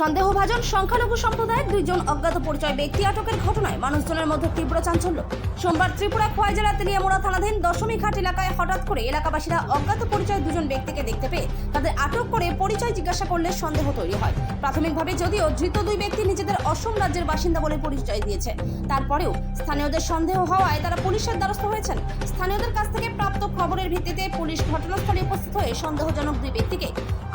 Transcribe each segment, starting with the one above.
সন্দেহভাজন সংখ্যালঘু সম্প্রদায়ের দুইজন অজ্ঞাত পরিচয় ব্যক্তি আটকের ঘটনায় মানুষজনের মধ্যে তীব্র চাঞ্চল্য। সোমবার ত্রিপুরা খোয়াই জেলা তেলিয়ামোড়া থানাধীন দশমী ঘাট এলাকায় হঠাৎ করে এলাকাবাসীরা অজ্ঞাত পরিচয় দুজন ব্যক্তিকে দেখতে পেয়ে তাদের আটক করে পরিচয় জিজ্ঞাসা করলে সন্দেহ তৈরি হয়। প্রাথমিকভাবে যদিও ধৃত দুই ব্যক্তি নিজেদের অসম রাজ্যের বাসিন্দা বলে পরিচয় দিয়েছে। তারপরেও স্থানীয়দের সন্দেহ হওয়ায় তারা পুলিশের দ্বারস্থ হয়েছেন। স্থানীয়দের কাছ থেকে প্রাপ্ত খবরের ভিত্তিতে পুলিশ ঘটনাস্থলে উপস্থিত হয়ে সন্দেহজনক দুই ব্যক্তিকে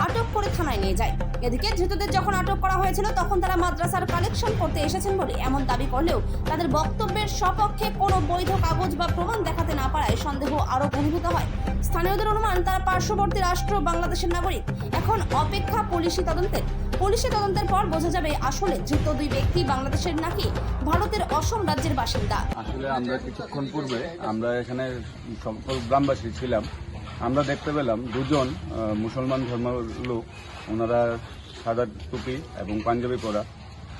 আটক করে থানায় নিয়ে যায়। এদিকে ধৃতদের যখন আটক করা হয়েছিল, তখন তারা মাদ্রাসার কালেকশন করতে এসেছেন বলে এমন দাবি করলেও তাদের বক্তব্যের সপক্ষে কোনো বৈধ কাগজ বা প্রমাণ দেখাতে না পারায় সন্দেহ আরও ঘনীভূত হয়। স্থানীয়দের অনুমান, তারা পার্শ্ববর্তী রাষ্ট্র বাংলাদেশের নাগরিক। এখন অপেক্ষা পুলিশি তদন্তের। পুলিশি তদন্তের পর বোঝা যাবে আসলে ধৃত দুই ব্যক্তি বাংলাদেশের নাকি ভারতের অসম রাজ্যের বাসিন্দা। আসলে আমরা কিছুক্ষণ পূর্বে আমরা এখানে সকল গ্রামবাসী ছিলাম। আমরা দেখতে পেলাম দুজন মুসলমান ধর্মের লোক। ওনারা সাদা টুপি এবং পাঞ্জাবি পরা।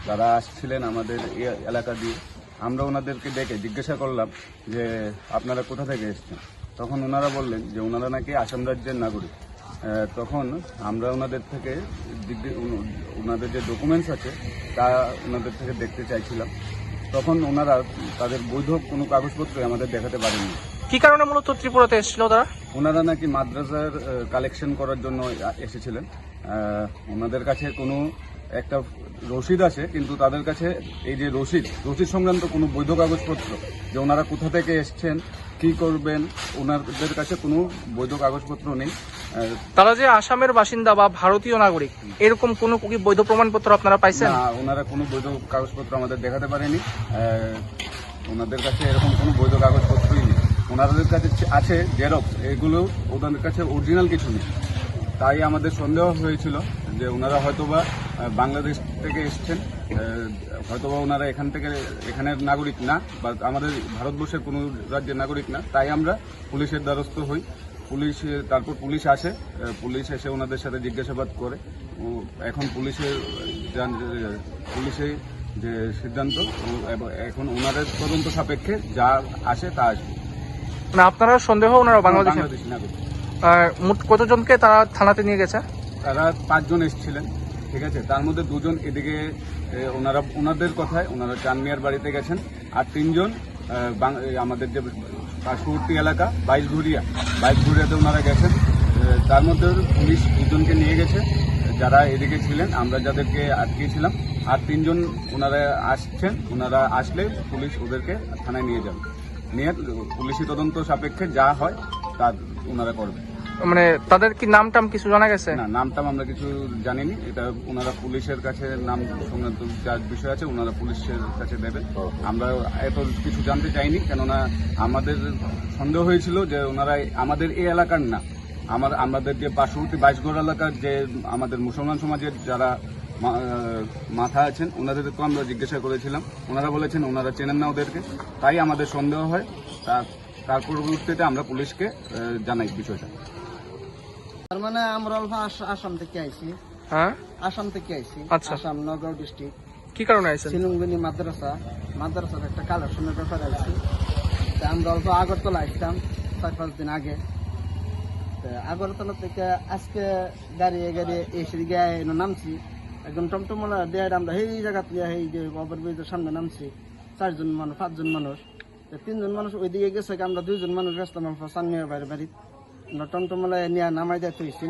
তারা আসছিলেন আমাদের এলাকা দিয়ে, আমরা ওনাদেরকে ডেকে জিজ্ঞাসা করলাম যে, আপনারা কোথা থেকে এসছেন? তখন ওনারা বললেন যে, ওনারা নাকি আসাম রাজ্যের নাগরিক। তখন আমরা ওনাদের থেকে ওনাদের যে ডকুমেন্টস আছে, তা ওনাদের থেকে দেখতে চাইছিলাম। তখন ওনারা তাদের বৈধ কোনো কাগজপত্র আমাদের দেখাতে পারেননি। কি কারণে মূলত ত্রিপুরাতে এসেছিল তারা? ওনারা নাকি মাদ্রাসার কালেকশন করার জন্য এসেছিলেন। ওনাদের কাছে কোনো একটা রসিদ আছে কিন্তু তাদের কাছে এই যে রসিদ রসিদ সংক্রান্ত কোনো বৈধ কাগজপত্র যে ওনারা কোথা থেকে এসছেন কি করবেন ওনাদের কাছে কোনো বৈধ কাগজপত্র নেই। তারা যে আসামের বাসিন্দা বা ভারতীয় নাগরিক এরকম কোনো কি বৈধ প্রমাণপত্র আপনারা পাইছেন? না ওনারা কোনো বৈধ কাগজপত্র আমাদের দেখাতে পারেনি। ওনাদের কাছে এরকম কোনো বৈধ কাগজপত্রই নেই। ওনাদের কাছে আছে জেরক্স, এগুলো ওনাদের কাছে অরিজিনাল কিছু নেই। তাই আমাদের সন্দেহ হয়েছিল যে ওনারা হয়তোবা বাংলাদেশ থেকে এসছেন হয়তোবা ওনারা এখান থেকে, এখানের নাগরিক না, বা আমাদের ভারতবর্ষের কোনো রাজ্যের নাগরিক না। তাই আমরা পুলিশের দ্বারস্থ হই। পুলিশ, তারপর পুলিশ আসে পুলিশ এসে ওনাদের সাথে জিজ্ঞাসাবাদ করে। এখন পুলিশের পুলিশে যে সিদ্ধান্ত এখন ওনাদের তদন্ত সাপেক্ষে যা আসে তা আসবে। মানে আপনারা সন্দেহ ওনারা বাংলাদেশে। বাংলাদেশি নাগরিক। আর মোট কতজনকে তারা থানাতে নিয়ে গেছে? তারা পাঁচজন এসেছিলেন ঠিক আছে? তার মধ্যে দুজন এদিকে ওনারা ওনাদের কথায় ওনারা চানমিয়ার বাড়িতে গেছেন আর তিনজন আমাদের যে পার্শ্ববর্তী এলাকা বাইশঘুরিয়া। বাইশঘুরিয়াতে ওনারা গেছেন। তার মধ্যে পুলিশ দুজনকে নিয়ে গেছে। যারা এদিকে ছিলেন আমরা যাদেরকে আটকিয়েছিলাম আর তিনজন ওনারা আসছেন ওনারা আসলে পুলিশ ওদেরকে থানায় নিয়ে যাবে। নিয়ে পুলিশি তদন্ত সাপেক্ষে যা হয় তা ওনারা করবে। মানে তাদের কি নাম টাম কিছু জানা গেছে? না নামটাম আমরা কিছু জানিনি। এটা ওনারা পুলিশের কাছে নাম সংক্রান্ত যা বিষয় আছে ওনারা পুলিশের কাছে দেবেন আমরা এত কিছু জানতে চাইনি কেননা আমাদের সন্দেহ হয়েছিল যে ওনারা আমাদের এই এলাকার না। আমার আমাদের যে পার্শ্ববর্তী বাইশগড় এলাকার যে আমাদের মুসলমান সমাজের যারা মাথা আছেন ওনাদেরকেও আমরা জিজ্ঞাসা করেছিলাম। ওনারা বলেছেন ওনারা চেনেন না ওদেরকে। তাই আমাদের সন্দেহ হয়। তার তার পরবর্তীতে আমরা পুলিশকে জানাই বিষয়টা। তার মানে আমরা অল্প আস- আসাম থেকে আইছি। হ্যাঁ? আসাম থেকে আইছি। আচ্ছা। আসাম নগাঁও ডিস্ট্রিক্ট কি কারণে আইছেন? শিলুঙ্গিনী মাদ্রাসা। মাদ্রাসার একটা কালেকশনের ব্যাপারে আইছি। তা আমরা অল্প আগরতলা আসতাম চার পাঁচ দিন আগে। তা আগরতলা থেকে আজকে গাড়ি গাড়ি এসে গিয়ে এনে নামছি। একদম টমটমলা দিয়ে আমরা এই জায়গা থেকে সেই যে ওভারব্রিজের সামনে নামছি, চারজন মানুষ, পাঁচজন মানুষ। তিনজন মানুষ ওইদিকে গেছে আমরা দুইজন মানুষ গেছিলাম সানমিয়া বাইরে বাড়ি। আমরা টমটমলায় নিয়ে নামাই দিয়ে থইছি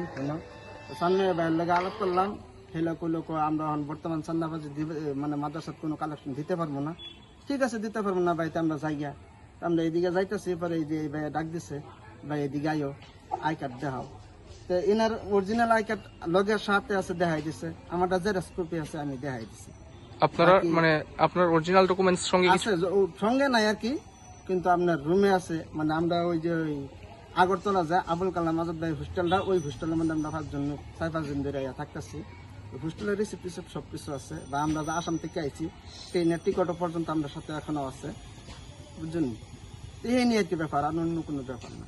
সানমিয়া বাইরের লাগে আলাপ করলাম, হেলা কইলো, কো, আমরা এখন বর্তমান চান্দাবাজি দিবে মানে মাদ্রাসার কোনো কালেকশন দিতে পারব না। ঠিক আছে, দিতে পারব না ভাইতে আমরা যাই গিয়া। আমরা এদিকে যাইতেছি, পরে এই যে ডাক দিছে, ভাই, এদিকে আইও, আই কার্ড দেখাও। তো এনার অরিজিনাল আই কার্ড লগের সাথে আছে দেখাই দিছে। আমারটা জেরক্স কপি আছে আমি দেখাই দিছি। আপনারা মানে আপনার অরিজিনাল ডকুমেন্টস সঙ্গে আছে যে সঙ্গে নাই আর কি কিন্তু আপনার রুমে আছে। মানে আমরা ওই যে ওই আগরতলা যায় আবুল কালাম আজাদ ভাই হোস্টেলটা ওই হোস্টেলের মধ্যে আমরা পাঁচজন চার পাঁচজন ধরে আইয়া থাকতেছি। হোস্টেলের রিসিপ্ট সব কিছু আছে বা আমরা যে আসাম থেকে আইছি ট্রেনের টিকিটও পর্যন্ত আমরা সাথে এখনও আছে। বুঝছেন? এই নিয়ে কি ব্যাপার আর অন্য কোনো ব্যাপার না।